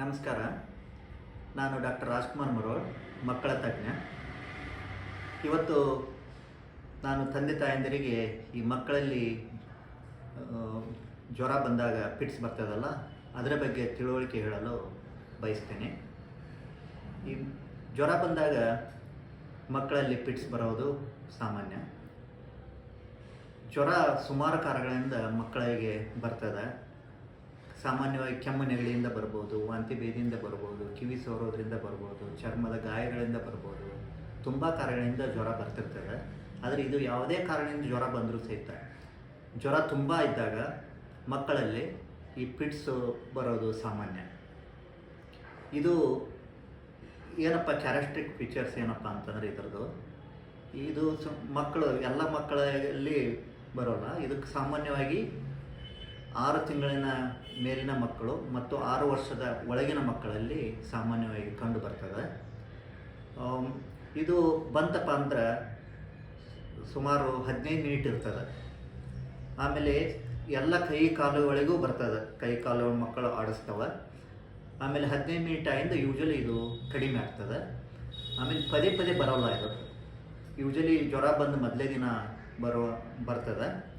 ನಮಸ್ಕಾರ. ನಾನು ಡಾಕ್ಟರ್ ರಾಜ್ಕುಮಾರ್ ಮರೋಳ್ ಮಕ್ಕಳ ತಜ್ಞ. ಇವತ್ತು ನಾನು ತಂದೆ ತಾಯಂದಿರಿಗೆ ಈ ಮಕ್ಕಳಲ್ಲಿ ಜ್ವರ ಬಂದಾಗ ಪಿಟ್ಸ್ ಬರ್ತದಲ್ಲ, ಅದರ ಬಗ್ಗೆ ತಿಳುವಳಿಕೆ ಹೇಳಲು ಬಯಸ್ತೇನೆ. ಈ ಜ್ವರ ಬಂದಾಗ ಮಕ್ಕಳಲ್ಲಿ ಪಿಟ್ಸ್ ಬರೋದು ಸಾಮಾನ್ಯ. ಜ್ವರ ಸುಮಾರು ಕಾರಣಗಳಿಂದ ಮಕ್ಕಳಿಗೆ ಬರ್ತದೆ. ಸಾಮಾನ್ಯವಾಗಿ ಕೆಮ್ಮು ನೆಗಡಿಯಿಂದ ಬರ್ಬೋದು ವಾಂತಿ ಭೇದಿಯಿಂದ ಬರ್ಬೋದು, ಕಿವಿ ಸೋರೋದ್ರಿಂದ ಬರ್ಬೋದು, ಚರ್ಮದ ಗಾಯಗಳಿಂದ ಬರ್ಬೋದು, ತುಂಬ ಕಾರಣಗಳಿಂದ ಜ್ವರ ಬರ್ತಿರ್ತದೆ. ಆದರೆ ಇದು ಯಾವುದೇ ಕಾರಣದಿಂದ ಜ್ವರ ಬಂದರೂ ಸಹಿತ, ಜ್ವರ ತುಂಬ ಇದ್ದಾಗ ಮಕ್ಕಳಲ್ಲಿ ಈ ಪಿಟ್ಸು ಬರೋದು ಸಾಮಾನ್ಯ. ಇದು ಏನಪ್ಪ ಕ್ಯಾರೆಸ್ಟ್ರಿಕ್ ಫೀಚರ್ಸ್ ಏನಪ್ಪ ಅಂತಂದರೆ ಇದರದು ಇದು ಮಕ್ಕಳು, ಎಲ್ಲ ಮಕ್ಕಳಲ್ಲಿ ಬರೋಲ್ಲ. ಇದಕ್ಕೆ ಸಾಮಾನ್ಯವಾಗಿ ಆರು ತಿಂಗಳಿನ ಮೇಲಿನ ಮಕ್ಕಳು ಮತ್ತು ಆರು ವರ್ಷದ ಒಳಗಿನ ಮಕ್ಕಳಲ್ಲಿ ಸಾಮಾನ್ಯವಾಗಿ ಕಂಡು ಬರ್ತದೆ. ಇದು ಬಂತಪ್ಪ ಅಂದ್ರೆ ಸುಮಾರು ಹದಿನೈದು ಮಿನಿಟ್ ಇರ್ತದೆ. ಆಮೇಲೆ ಎಲ್ಲ ಕೈ ಕಾಲುಗಳಿಗೂ ಬರ್ತದೆ. ಕೈ ಕಾಲು ಮಕ್ಕಳು ಆಡಿಸ್ತವೆ. ಆಮೇಲೆ ಹದಿನೈದು ಮಿನಿಟ್ ಆಗಿಂದ ಯೂಶಲಿ ಇದು ಕಡಿಮೆ ಆಗ್ತದೆ. ಆಮೇಲೆ ಪದೇ ಪದೇ ಬರೋಲ್ಲ ಇದು. ಯೂಶಲಿ ಜ್ವರ ಬಂದು ಮೊದಲೇ ದಿನ ಬರೋ ಬರ್ತದೆ.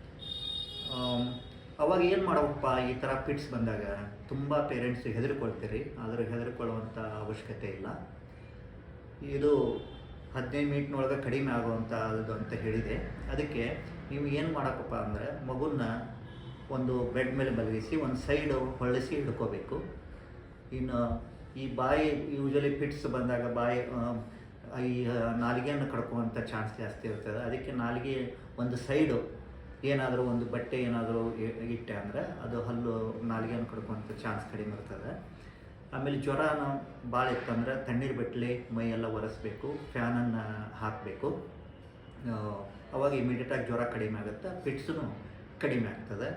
ಅವಾಗ ಏನು ಮಾಡಬೇಕಪ್ಪ ಈ ಥರ ಪಿಟ್ಸ್ ಬಂದಾಗ? ತುಂಬ ಪೇರೆಂಟ್ಸ್ ಹೆದರ್ಕೊಳ್ತೀರಿ, ಆದರೆ ಹೆದರ್ಕೊಳ್ಳುವಂಥ ಅವಶ್ಯಕತೆ ಇಲ್ಲ. ಇದು ಹದಿನೈದು ಮಿನಿಟ್ನೊಳಗೆ ಕಡಿಮೆ ಆಗುವಂಥದ್ದು ಅಂತ ಹೇಳಿದೆ. ಅದಕ್ಕೆ ನೀವು ಏನು ಮಾಡೋಕ್ಕಪ್ಪ ಅಂದರೆ ಮಗುನ ಒಂದು ಬೆಡ್ ಮೇಲೆ ಮಲಗಿಸಿ, ಒಂದು ಸೈಡು ಹೊಳ್ಳಿಸಿ ಹಿಡ್ಕೋಬೇಕು. ಇನ್ನು ಈ ಬಾಯಿ ಯೂಶಲಿ ಫಿಟ್ಸ್ ಬಂದಾಗ ಬಾಯಿ ಈ ನಾಲಿಗೆಯನ್ನು ಕಡ್ಕೋವಂಥ ಚಾನ್ಸ್ ಜಾಸ್ತಿ ಇರ್ತದೆ. ಅದಕ್ಕೆ ನಾಲಿಗೆ ಒಂದು ಸೈಡು ಏನಾದರೂ ಒಂದು ಬಟ್ಟೆ ಏನಾದರೂ ಇಟ್ಟೆ ಅಂದರೆ ಅದು ಹಲ್ಲು ನಾಲಿಗೆಯನ್ನು ಕಡ್ಕೊಂಥ ಚಾನ್ಸ್ ಕಡಿಮೆ ಇರ್ತದೆ. ಆಮೇಲೆ ಜ್ವರ ಭಾಳ ಇತ್ತಂದ್ರೆ ತಣ್ಣೀರು ಬಟ್ಲಿ ಮೈಯೆಲ್ಲ ಒರೆಸ್ಬೇಕು, ಫ್ಯಾನನ್ನು ಹಾಕಬೇಕು. ಅವಾಗ ಇಮಿಡಿಯೇಟಾಗಿ ಜ್ವರ ಕಡಿಮೆ ಆಗುತ್ತೆ ಪಿಟ್ಸೂ ಕಡಿಮೆ ಆಗ್ತದೆ.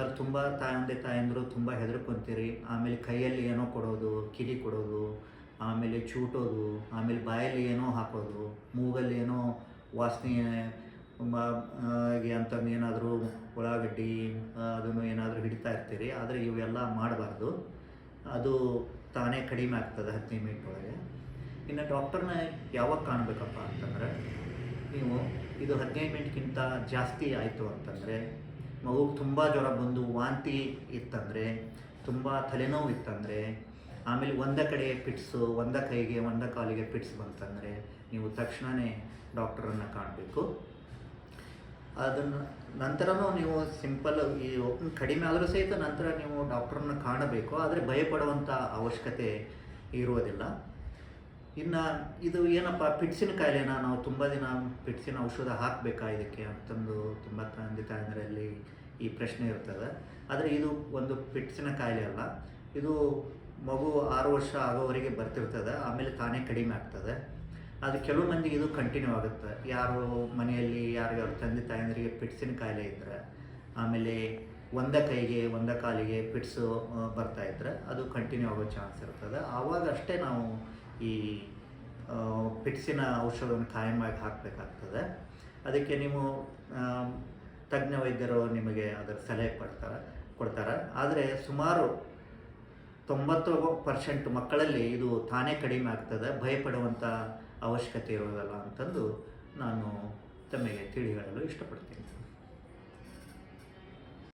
ಅದು ತುಂಬ ತಾಯಂದೆ ತಾಯಂದರು ತುಂಬ ಹೆದರ್ಕೊಂತೀರಿ. ಆಮೇಲೆ ಕೈಯಲ್ಲಿ ಏನೋ ಕೊಡೋದು ಕಿಡಿ ಕೊಡೋದು, ಆಮೇಲೆ ಚೂಟೋದು, ಆಮೇಲೆ ಬಾಯಲ್ಲಿ ಏನೋ ಹಾಕೋದು, ಮೂಗಲ್ಲಿ ಏನೋ ವಾಸನೆ ಅಂತಂದು ಏನಾದರೂ ಉಳ್ಳಾಗಡ್ಡಿ ಅದನ್ನು ಏನಾದರೂ ಹಿಡಿತಾ ಇರ್ತೀರಿ, ಆದರೆ ಇವೆಲ್ಲ ಮಾಡಬಾರ್ದು. ಅದು ತಾನೇ ಕಡಿಮೆ ಆಗ್ತದೆ ಹತ್ತು ನಿಮಿಷ ಒಳಗೆ. ಇನ್ನು ಡಾಕ್ಟರ್ನ ಯಾವಾಗ ಕಾಣಬೇಕಪ್ಪ ಅಂತಂದರೆ, ನೀವು ಇದು ಹದಿನೈದು ಮಿನಿಟ್ಗಿಂತ ಜಾಸ್ತಿ ಆಯಿತು ಅಂತಂದರೆ ಮಗುಗೆ ತುಂಬ ಜ್ವರ ಬಂದು ವಾಂತಿ ಇತ್ತಂದರೆ, ತುಂಬ ತಲೆನೋವು ಇತ್ತಂದರೆ, ಆಮೇಲೆ ಒಂದ ಕಡೆ ಪಿಟ್ಸು, ಒಂದ ಕೈಗೆ, ಒಂದ ಕಾಲಿಗೆ ಪಿಟ್ಸ್ ಬಂತಂದರೆ, ನೀವು ತಕ್ಷಣವೇ ಡಾಕ್ಟ್ರನ್ನು ಕಾಣಬೇಕು. ಅದನ್ನು ನಂತರನೂ ನೀವು ಸಿಂಪಲ್ ಈ ಕಡಿಮೆ ಆದರೂ ಸಹಿತ ನಂತರ ನೀವು ಡಾಕ್ಟ್ರನ್ನ ಕಾಣಬೇಕು, ಆದರೆ ಭಯಪಡುವಂಥ ಅವಶ್ಯಕತೆ ಇರುವುದಿಲ್ಲ. ಇನ್ನು ಇದು ಏನಪ್ಪ, ಪಿಟ್ಸಿನ ಕಾಯಿಲೆನ ನಾವು ತುಂಬ ದಿನ ಪಿಟ್ಸಿನ ಔಷಧ ಹಾಕಬೇಕಾ ಇದಕ್ಕೆ ಅಂತಂದು ತುಂಬ ತಂದೆ ತಾಯಂದರಲ್ಲಿ ಈ ಪ್ರಶ್ನೆ ಇರ್ತದೆ. ಆದರೆ ಇದು ಒಂದು ಪಿಟ್ಸಿನ ಕಾಯಿಲೆ ಅಲ್ಲ. ಇದು ಮಗು ಆರು ವರ್ಷ ಆಗೋವರೆಗೆ ಬರ್ತಿರ್ತದೆ, ಆಮೇಲೆ ತಾನೇ ಕಡಿಮೆ ಆಗ್ತದೆ. ಅದು ಕೆಲವು ಮಂದಿಗೆ ಇದು ಕಂಟಿನ್ಯೂ ಆಗುತ್ತೆ. ಯಾರು ಮನೆಯಲ್ಲಿ ಯಾರಿಗಾರು ತಂದೆ ತಾಯಂದರಿಗೆ ಪಿಟ್ಸಿನ ಕಾಯಿಲೆ ಇದ್ದರೆ ಆಮೇಲೆ ಒಂದ ಕೈಗೆ, ಒಂದ ಕಾಲಿಗೆ ಪಿಟ್ಸು ಬರ್ತಾ ಇದ್ದರೆ ಅದು ಕಂಟಿನ್ಯೂ ಆಗೋ ಚಾನ್ಸ್ ಇರ್ತದೆ. ಆವಾಗ ಅಷ್ಟೇ ನಾವು ಈ ಪಿಟ್ಸಿನ ಔಷಧವನ್ನು ಖಾಯಮಾಗಿ ಹಾಕಬೇಕಾಗ್ತದೆ. ಅದಕ್ಕೆ ನೀವು ತಜ್ಞ ವೈದ್ಯರು ನಿಮಗೆ ಅದರ ಸಲಹೆ ಕೊಡ್ತಾರೆ ಕೊಡ್ತಾರೆ. ಆದರೆ ಸುಮಾರು ತೊಂಬತ್ತು ಪರ್ಸೆಂಟ್ ಮಕ್ಕಳಲ್ಲಿ ಇದು ತಾನೇ ಕಡಿಮೆ ಆಗ್ತದೆ. ಭಯಪಡುವಂಥ ಅವಶ್ಯಕತೆ ಇರೋದಲ್ಲ ಅಂತಂದು ನಾನು ತಮಗೆ ತಿಳಿ ಹೇಳಲು ಇಷ್ಟಪಡ್ತೀನಿ.